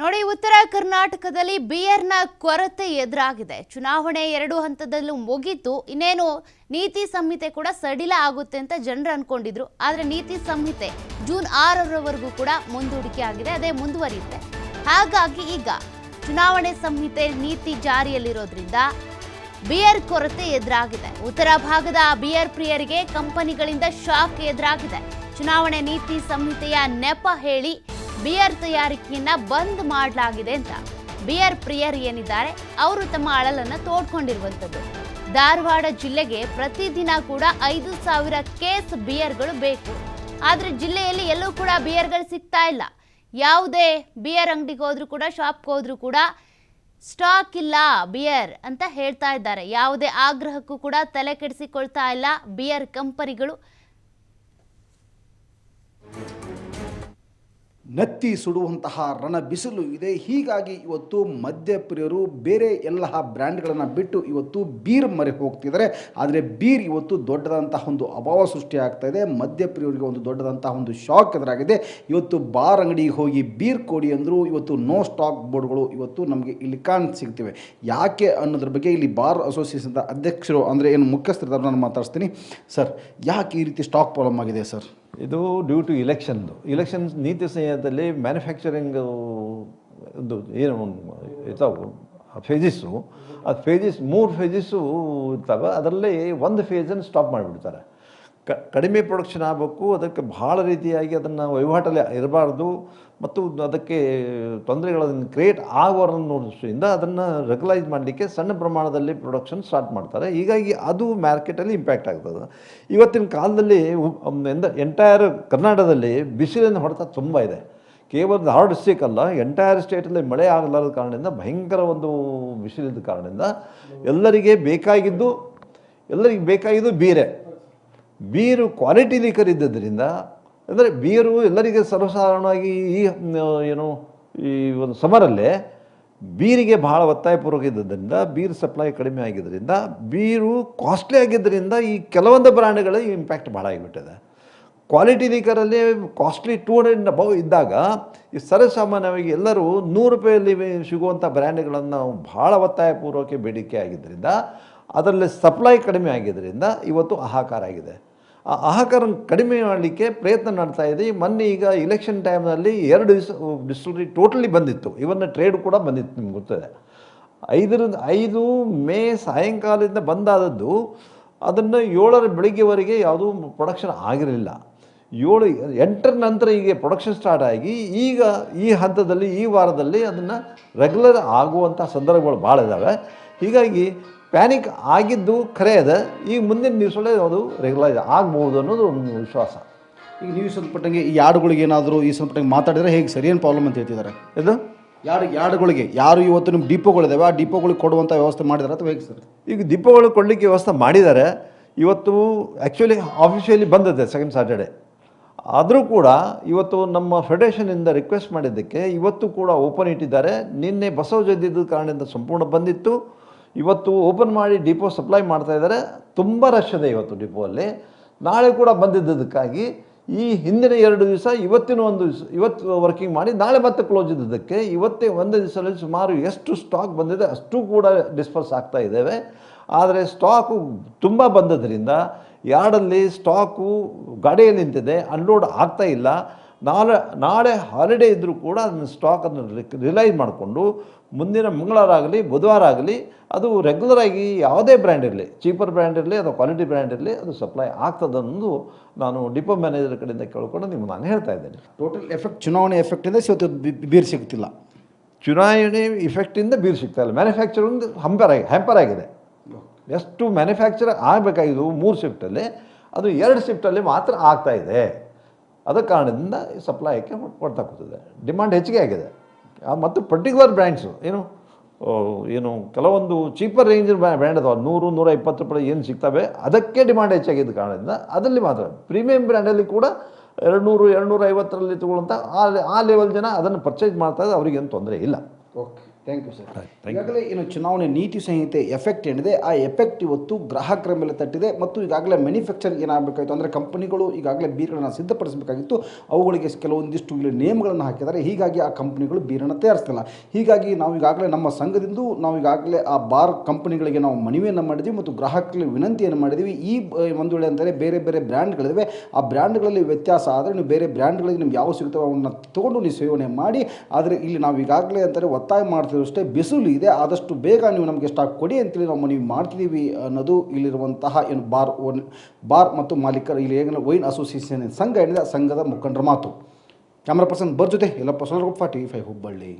ನೋಡಿ, ಉತ್ತರ ಕರ್ನಾಟಕದಲ್ಲಿ ಬಿಯರ್ನ ಕೊರತೆ ಎದುರಾಗಿದೆ. ಚುನಾವಣೆ ಎರಡು ಹಂತದಲ್ಲೂ ಮುಗೀತು. ಇನ್ನೇನು ನೀತಿ ಸಂಹಿತೆ ಕೂಡ ಸಡಿಲ ಆಗುತ್ತೆ ಅಂತ ಜನರು ಅನ್ಕೊಂಡಿದ್ರು. ಆದ್ರೆ ನೀತಿ ಸಂಹಿತೆ ಜೂನ್ ಆರರವರೆಗೂ ಕೂಡ ಮುಂದೂಡಿಕೆ ಆಗಿದೆ. ಅದೇ ಮುಂದುವರಿಯುತ್ತೆ. ಹಾಗಾಗಿ ಈಗ ಚುನಾವಣೆ ಸಂಹಿತೆ ನೀತಿ ಜಾರಿಯಲ್ಲಿರೋದ್ರಿಂದ ಬಿಯರ್ ಕೊರತೆ ಎದುರಾಗಿದೆ. ಉತ್ತರ ಭಾಗದ ಬಿಯರ್ ಪ್ರಿಯರಿಗೆ ಕಂಪನಿಗಳಿಂದ ಶಾಕ್ ಎದುರಾಗಿದೆ. ಚುನಾವಣೆ ನೀತಿ ಸಂಹಿತೆಯ ನೆಪ ಹೇಳಿ ಬಿಯರ್ ತಯಾರಿಕೆಯನ್ನ ಬಂದ್ ಮಾಡಲಾಗಿದೆ ಅಂತ. ಬಿಯರ್ ಪ್ರಿಯರ್ ಏನಿದ್ದಾರೆ, ಅವರು ತಮ್ಮ ಅಳಲನ್ನ ತೋಡ್ಕೊಂಡಿರುವಂಥದ್ದು. ಧಾರವಾಡ ಜಿಲ್ಲೆಗೆ ಪ್ರತಿದಿನ ಕೂಡ ಐದು ಸಾವಿರ ಕೇಸ್ ಬಿಯರ್ಗಳು ಬೇಕು. ಆದ್ರೆ ಜಿಲ್ಲೆಯಲ್ಲಿ ಎಲ್ಲೂ ಕೂಡ ಬಿಯರ್ಗಳು ಸಿಗ್ತಾ ಇಲ್ಲ. ಯಾವುದೇ ಬಿಯರ್ ಅಂಗಡಿಗೆ ಹೋದ್ರೂ ಕೂಡ, ಶಾಪ್ಗೆ ಹೋದ್ರೂ ಕೂಡ ಸ್ಟಾಕ್ ಇಲ್ಲ ಬಿಯರ್ ಅಂತ ಹೇಳ್ತಾ ಇದ್ದಾರೆ. ಯಾವುದೇ ಆಗ್ರಹಕ್ಕೂ ಕೂಡ ತಲೆ ಕೆಡಿಸಿಕೊಳ್ತಾ ಇಲ್ಲ ಬಿಯರ್ ಕಂಪನಿಗಳು. ನತ್ತಿ ಸುಡುವಂತಹ ರಣ ಬಿಸಿಲು ಇದೆ. ಹೀಗಾಗಿ ಇವತ್ತು ಮದ್ಯಪ್ರಿಯರು ಬೇರೆ ಎಲ್ಲ ಬ್ರ್ಯಾಂಡ್ಗಳನ್ನು ಬಿಟ್ಟು ಇವತ್ತು ಬೀರ್ ಮರೆ ಹೋಗ್ತಿದ್ದಾರೆ. ಆದರೆ ಬೀರ್ ಇವತ್ತು ದೊಡ್ಡದಂತಹ ಒಂದು ಅಭಾವ ಸೃಷ್ಟಿ ಆಗ್ತಾ ಇದೆ. ಮದ್ಯಪ್ರಿಯರಿಗೆ ಒಂದು ದೊಡ್ಡದಂತಹ ಒಂದು ಶಾಕ್ ಎದುರಾಗಿದೆ. ಇವತ್ತು ಬಾರ್ ಅಂಗಡಿಗೆ ಹೋಗಿ ಬೀರ್ ಕೊಡಿ ಅಂದರೂ ಇವತ್ತು ನೋ ಸ್ಟಾಕ್ ಬೋರ್ಡ್ಗಳು ಇವತ್ತು ನಮಗೆ ಇಲ್ಲಿ ಕಾಣ್ ಸಿಗ್ತಿವೆ. ಯಾಕೆ ಅನ್ನೋದ್ರ ಬಗ್ಗೆ ಇಲ್ಲಿ ಬಾರ್ ಅಸೋಸಿಯೇಷನ್ದ ಅಧ್ಯಕ್ಷರು ಅಂದರೆ ಏನು ಮುಖ್ಯಸ್ಥರಿದ್ದಾರೆ ನಾನು ಮಾತಾಡ್ತೀನಿ ಸರ್, ಯಾಕೆ ಈ ರೀತಿ ಸ್ಟಾಕ್ ಪ್ರಾಬ್ಲಮ್ ಆಗಿದೆ ಸರ್? ಇದು ಡ್ಯೂ ಟು ಇಲೆಕ್ಷನ್ದು ಇಲೆಕ್ಷನ್ ನೀತಿ ಸಂಹಿತೆಯಲ್ಲಿ ಮ್ಯಾನುಫ್ಯಾಕ್ಚರಿಂಗ್ ಒಂದು ಏನು ಇರ್ತಾವೆ ಫೇಜಸ್ಸು ಆ ಫೇಜಸ್ ಮೂರು ಫೇಜಸ್ಸು ಇರ್ತಾವೆ. ಅದರಲ್ಲಿ ಒಂದು ಫೇಜನ್ನು ಸ್ಟಾಪ್ ಮಾಡಿಬಿಡ್ತಾರೆ. ಕ, ಕಡಿಮೆ ಪ್ರೊಡಕ್ಷನ್ ಆಗಬೇಕು, ಅದಕ್ಕೆ ಭಾಳ ರೀತಿಯಾಗಿ ಅದನ್ನು ವಹಿವಾಟಲ್ಲಿ ಇರಬಾರ್ದು, ಮತ್ತು ಅದಕ್ಕೆ ತೊಂದರೆಗಳನ್ನು ಕ್ರಿಯೇಟ್ ಆಗಬಾರ್ದು ದೃಷ್ಟಿಯಿಂದ ಅದನ್ನು ರೆಗ್ಯುಲೈಸ್ ಮಾಡಲಿಕ್ಕೆ ಸಣ್ಣ ಪ್ರಮಾಣದಲ್ಲಿ ಪ್ರೊಡಕ್ಷನ್ ಸ್ಟಾರ್ಟ್ ಮಾಡ್ತಾರೆ. ಹೀಗಾಗಿ ಅದು ಮಾರ್ಕೆಟಲ್ಲಿ ಇಂಪ್ಯಾಕ್ಟ್ ಆಗ್ತದೆ. ಇವತ್ತಿನ ಕಾಲದಲ್ಲಿ ಎಂದ ಎಂಟೈರ್ ಕರ್ನಾಟಕದಲ್ಲಿ ಬಿಸಿಲಿನ ಹೊಡೆತ ತುಂಬ ಇದೆ. ಕೇವಲ ಧಾರವಾಡ ಡಿಸ್ಟಿಕ್ ಅಲ್ಲ ಎಂಟೈರ್ ಸ್ಟೇಟಲ್ಲಿ ಮಳೆ ಆಗಲಾರದ ಕಾರಣದಿಂದ, ಭಯಂಕರ ಒಂದು ಬಿಸಿಲಿದ್ದ ಕಾರಣದಿಂದ ಎಲ್ಲರಿಗೆ ಬೇಕಾಗಿದ್ದು ಎಲ್ಲರಿಗೆ ಬೇಕಾಗಿದ್ದು ಬೀರೆ. ಬೀರು ಕ್ವಾಲಿಟಿ ಲೀಕರ್ ಇದ್ದದ್ರಿಂದ, ಅಂದರೆ ಬೀರು ಎಲ್ಲರಿಗೆ ಸರ್ವಸಾಧಾರಣವಾಗಿ ಈ ಏನು ಈ ಒಂದು ಸಮರಲ್ಲೇ ಬೀರಿಗೆ ಭಾಳ ಒತ್ತಾಯಪೂರ್ವಕ ಇದ್ದದ್ರಿಂದ ಬೀರು ಸಪ್ಲೈ ಕಡಿಮೆ ಆಗಿದ್ದರಿಂದ ಬೀರು ಕಾಸ್ಟ್ಲಿ ಆಗಿದ್ದರಿಂದ ಈ ಕೆಲವೊಂದು ಬ್ರ್ಯಾಂಡ್ಗಳ ಇಂಪ್ಯಾಕ್ಟ್ ಭಾಳ ಆಗಿಬಿಟ್ಟಿದೆ. ಕ್ವಾಲಿಟಿ ಲೀಕರಲ್ಲಿ ಕಾಸ್ಟ್ಲಿ ಟೂ ಹಂಡ್ರೆಡ್ ಅಬೌ ಇದ್ದಾಗ, ಈ ಸರ್ವಸಾಮಾನ್ಯವಾಗಿ ಎಲ್ಲರೂ ನೂರು ರೂಪಾಯಲ್ಲಿ ಸಿಗುವಂಥ ಬ್ರ್ಯಾಂಡ್ಗಳನ್ನು ಭಾಳ ಒತ್ತಾಯಪೂರ್ವಕ ಬೇಡಿಕೆ ಆಗಿದ್ದರಿಂದ ಅದರಲ್ಲಿ ಸಪ್ಲೈ ಕಡಿಮೆ ಆಗಿದ್ದರಿಂದ ಇವತ್ತು ಹಾಹಾಕಾರ ಆಗಿದೆ. ಆ ಹಾಹಾಕಾರ ಕಡಿಮೆ ಮಾಡಲಿಕ್ಕೆ ಪ್ರಯತ್ನ ನಡ್ತಾ ಇದೆ. ಮೊನ್ನೆ ಈಗ ಇಲೆಕ್ಷನ್ ಟೈಮ್ನಲ್ಲಿ ಎರಡು ದಿವಸ ಡಿಸ್ಟಿಲ್ರಿ ಟೋಟಲಿ ಬಂದಿತ್ತು. ಇವನ್ನ ಟ್ರೇಡ್ ಕೂಡ ಬಂದಿತ್ತು ನಿಮ್ಗೆ ಗೊತ್ತಿದೆ. ಐದರಿಂದ, ಐದು ಮೇ ಸಾಯಂಕಾಲದಿಂದ ಬಂದಾದದ್ದು ಅದನ್ನು ಏಳರ ಬೆಳಿಗ್ಗೆವರೆಗೆ ಯಾವುದೂ ಪ್ರೊಡಕ್ಷನ್ ಆಗಿರಲಿಲ್ಲ. ಏಳು, ಎಂಟರ ನಂತರ ಈಗ ಪ್ರೊಡಕ್ಷನ್ ಸ್ಟಾರ್ಟ್ ಆಗಿ ಈಗ ಈ ಹಂತದಲ್ಲಿ, ಈ ವಾರದಲ್ಲಿ ಅದನ್ನು ರೆಗ್ಯುಲರ್ ಆಗುವಂಥ ಸಂದರ್ಭಗಳು ಭಾಳ ಇದ್ದಾವೆ ಹೀಗಾಗಿ ಪ್ಯಾನಿಕ್ ಆಗಿದ್ದು ಖರೆ ಅದ ಈಗ ಮುಂದಿನ ದಿವಸಗಳೇ ಅದು ರೆಗ್ಯುಲೈಸ್ ಆಗ್ಬೋದು ಅನ್ನೋದು ಒಂದು ವಿಶ್ವಾಸ. ಈಗ ನೀವು ಸಂಬಂಧಪಟ್ಟಂಗೆ ಈ ಯಾಡುಗಳಿಗೆ ಏನಾದರೂ ಈ ಸಂಬಂಧಪಟ್ಟಂಗೆ ಮಾತಾಡಿದರೆ ಹೇಗೆ ಸರಿಯೇನು ಏನು ಪ್ರಾಬ್ಲಮ್ ಅಂತ ಹೇಳ್ತಿದ್ದಾರೆ? ಇದು? ಯಾರು ಯಾರ್ಡ್ಗಳಿಗೆ ಯಾರು ಇವತ್ತು ನಿಮ್ಮ ಡಿಪೋಗಳಿದ್ದಾವೆ ಆ ಡಿಪೋಗಳಿಗೆ ಕೊಡುವಂಥ ವ್ಯವಸ್ಥೆ ಮಾಡಿದಾರೆ ಅಥವಾ ಹೇಗೆ ಸರ್? ಈಗ ದೀಪಗಳು ಕೊಡಲಿಕ್ಕೆ ವ್ಯವಸ್ಥೆ ಮಾಡಿದ್ದಾರೆ ಇವತ್ತು ಆ್ಯಕ್ಚುಲಿ ಆಫಿಷಿಯಲಿ ಬಂದಿದೆ ಸೆಕೆಂಡ್ ಸ್ಯಾಟರ್ಡೆ ಆದರೂ ಕೂಡ ಇವತ್ತು ನಮ್ಮ ಫೆಡರೇಷನಿಂದ ರಿಕ್ವೆಸ್ಟ್ ಮಾಡಿದ್ದಕ್ಕೆ ಇವತ್ತು ಕೂಡ ಓಪನ್ ಇಟ್ಟಿದ್ದಾರೆ. ನಿನ್ನೆ ಬಸವ ಜಯಂತಿದ ಕಾರಣದಿಂದ ಸಂಪೂರ್ಣ ಬಂದಿತ್ತು. ಇವತ್ತು ಓಪನ್ ಮಾಡಿ ಡಿಪೋ ಸಪ್ಲೈ ಮಾಡ್ತಾ ಇದ್ದಾರೆ. ತುಂಬ ರಶ್ ಇದೆ ಇವತ್ತು ಡಿಪೋಲ್ಲಿ. ನಾಳೆ ಕೂಡ ಬಂದಿದ್ದಕ್ಕಾಗಿ ಈ ಹಿಂದಿನ ಎರಡು ದಿವಸ, ಇವತ್ತಿನ ಒಂದು ದಿವಸ, ಇವತ್ತು ವರ್ಕಿಂಗ್ ಮಾಡಿ ನಾಳೆ ಮತ್ತೆ ಕ್ಲೋಸ್ ಇದ್ದದಕ್ಕೆ ಇವತ್ತೇ ಒಂದು ದಿವಸದಲ್ಲಿ ಸುಮಾರು ಎಷ್ಟು ಸ್ಟಾಕ್ ಬಂದಿದೆ ಅಷ್ಟು ಕೂಡ ಡಿಸ್ಪರ್ಸ್ ಆಗ್ತಾ ಇದ್ದೇವೆ. ಆದರೆ ಸ್ಟಾಕು ತುಂಬ ಬಂದದ್ರಿಂದ ಯಾರ್ಡಲ್ಲಿ ಸ್ಟಾಕು ಗಾಡಿಯಲ್ಲಿ ನಿಂತಿದೆ ಅನ್ಲೋಡ್ ಆಗ್ತಾ ಇಲ್ಲ. ನಾಳೆ ನಾಳೆ ಹಾಲಿಡೇ ಇದ್ದರೂ ಕೂಡ ಅದನ್ನು ಸ್ಟಾಕನ್ನು ರಿಲೈಸ್ ಮಾಡಿಕೊಂಡು ಮುಂದಿನ ಮಂಗಳವಾರ ಆಗಲಿ ಬುಧವಾರ ಆಗಲಿ ಅದು ರೆಗ್ಯುಲರ್ ಆಗಿ ಯಾವುದೇ ಬ್ರ್ಯಾಂಡ್ ಇರಲಿ ಚೀಪರ್ ಬ್ರ್ಯಾಂಡ್ ಇರಲಿ ಅಥವಾ ಕ್ವಾಲಿಟಿ ಬ್ರ್ಯಾಂಡ್ ಇರಲಿ ಅದು ಸಪ್ಲೈ ಆಗ್ತದೆ ಅನ್ನೋದು ನಾನು ಡಿಪೋ ಮ್ಯಾನೇಜರ್ ಕಡೆಯಿಂದ ಕೇಳ್ಕೊಂಡು ನಿಮ್ಗೆ ನಾನು ಹೇಳ್ತಾ ಇದ್ದೇನೆ. ಟೋಟಲ್ ಎಫೆಕ್ಟ್ ಚುನಾವಣೆ ಎಫೆಕ್ಟಿಂದ ಇವತ್ತು ಬೀರು ಸಿಗ್ತಿಲ್ಲ. ಚುನಾವಣೆ ಇಫೆಕ್ಟಿಂದ ಬೀರು ಸಿಗ್ತಾ ಇಲ್ಲ. ಮ್ಯಾನುಫ್ಯಾಕ್ಚರಿಂಗ್ ಹಂಪರ್ ಆಗಿ ಹ್ಯಾಂಪರ್ ಆಗಿದೆ. ಎಷ್ಟು ಮ್ಯಾನುಫ್ಯಾಕ್ಚರ್ ಆಗಬೇಕಾಗಿದ್ದು ಮೂರು ಶಿಫ್ಟಲ್ಲಿ ಅದು ಎರಡು ಶಿಫ್ಟಲ್ಲಿ ಮಾತ್ರ ಆಗ್ತಾಯಿದೆ ಅದ ಕಾರಣದಿಂದ ಸಪ್ಲೈಕ್ಕೆ ಕೊಡ್ತಾ ಕೂತಿದೆ. ಡಿಮ್ಯಾಂಡ್ ಹೆಚ್ಚಿಗೆ ಆಗಿದೆ. ಮತ್ತು ಪರ್ಟಿಕ್ಯುಲರ್ ಬ್ರ್ಯಾಂಡ್ಸು ಏನು ಏನು ಕೆಲವೊಂದು ಚೀಪರ್ ರೇಂಜ್ ಬ್ರ್ಯಾಂಡ್ ಅದಾವೆ ನೂರು ನೂರ ಇಪ್ಪತ್ತು ರೂಪಾಯಿ ಏನು ಸಿಗ್ತವೆ, ಅದಕ್ಕೆ ಡಿಮ್ಯಾಂಡ್ ಹೆಚ್ಚಾಗಿದ್ದ ಕಾರಣದಿಂದ ಅದರಲ್ಲಿ ಮಾತ್ರ ಪ್ರೀಮಿಯಂ ಬ್ರ್ಯಾಂಡಲ್ಲಿ ಕೂಡ ಎರಡು ನೂರು ಎರಡು ನೂರ ಐವತ್ತರಲ್ಲಿ ತಗೊಳ್ಳೋಂಥ ಆ ಲೆವೆಲ್ ಜನ ಅದನ್ನು ಪರ್ಚೇಸ್ ಮಾಡ್ತಾ ಇದ್ದಾರೆ ಅವ್ರಿಗೇನು ತೊಂದರೆ ಇಲ್ಲ. Okay thank you sir. ಈಗಾಗಲೇ ಏನು ಚುನಾವಣೆ ನೀತಿ ಸಂಹಿತೆ ಎಫೆಕ್ಟ್ ಏನಿದೆ ಆ ಎಫೆಕ್ಟ್ ಇವತ್ತು ಗ್ರಾಹಕರ ಮೇಲೆ ತಟ್ಟಿದೆ ಮತ್ತು ಈಗಾಗಲೇ ಮ್ಯಾನುಫ್ಯಾಕ್ಚರ್ ಏನಾಗಬೇಕಾಯಿತು ಅಂದರೆ ಕಂಪನಿಗಳು ಈಗಾಗಲೇ ಬೀರ್ಗಳನ್ನು ಸಿದ್ಧಪಡಿಸಬೇಕಾಗಿತ್ತು. ಅವುಗಳಿಗೆ ಕೆಲವೊಂದಿಷ್ಟು ಇಲ್ಲಿ ನೇಮ್ಗಳನ್ನು ಹಾಕಿದ್ದಾರೆ. ಹೀಗಾಗಿ ಆ ಕಂಪನಿಗಳು ಬೀರನ್ನು ತಯಾರಿಸ್ತಿಲ್ಲ ಹೀಗಾಗಿ ನಾವು ಈಗಾಗಲೇ ನಮ್ಮ ಸಂಘದಿಂದ ನಾವು ಈಗಾಗಲೇ ಆ ಬಾರ್ ಕಂಪನಿಗಳಿಗೆ ನಾವು ಮನವಿಯನ್ನು ಮಾಡಿದ್ವಿ ಮತ್ತು ಗ್ರಾಹಕರಿಗೆ ವಿನಂತಿಯನ್ನು ಮಾಡಿದ್ವಿ. ಈ ಒಂದು ವೇಳೆ ಅಂದರೆ ಬೇರೆ ಬೇರೆ ಬ್ರ್ಯಾಂಡ್ಗಳಿವೆ. ಆ ಬ್ರ್ಯಾಂಡ್ಗಳಲ್ಲಿ ವ್ಯತ್ಯಾಸ ಆದರೆ ನೀವು ಬೇರೆ ಬ್ರ್ಯಾಂಡ್ಗಳಿಗೆ ನಿಮ್ಗೆ ಯಾವ ಸಿಗ್ತವೆ ಅವನ್ನ ತೊಗೊಂಡು ನೀವು ಸೇವನೆ ಮಾಡಿ. ಆದರೆ ಇಲ್ಲಿ ನಾವು ಈಗಾಗಲೇ ಅಂತಾರೆ ಒತ್ತಾಯ ಮಾಡ್ತಿರೋಷ್ಟೇ ಬಿಸಿಲು ಇದೆ, ಆದಷ್ಟು ಬೇಗ ನೀವು ನಮಗೆ ಸ್ಟಾಕ್ ಕೊಡಿ ಅಂತೇಳಿ ನಾವು ಮನವಿ ಮಾಡ್ತಿದ್ದೀವಿ ಅನ್ನೋದು ಇಲ್ಲಿರುವಂತಹ ಏನು ಬಾರ್ ಓನ್ ಬಾರ್ ಮತ್ತು ಮಾಲೀಕರ ಇಲ್ಲಿ ಏನು ವೈನ್ ಅಸೋಸಿಯೇಷನ್ ಸಂಘ ಏನಿದೆ, ಸಂಘದ ಮುಖಂಡರ ಮಾತು. ಕ್ಯಾಮ್ರಾ ಪರ್ಸನ್ ಬರ್ ಜೊತೆ ಎಲ್ಲ person T V five Hubballi.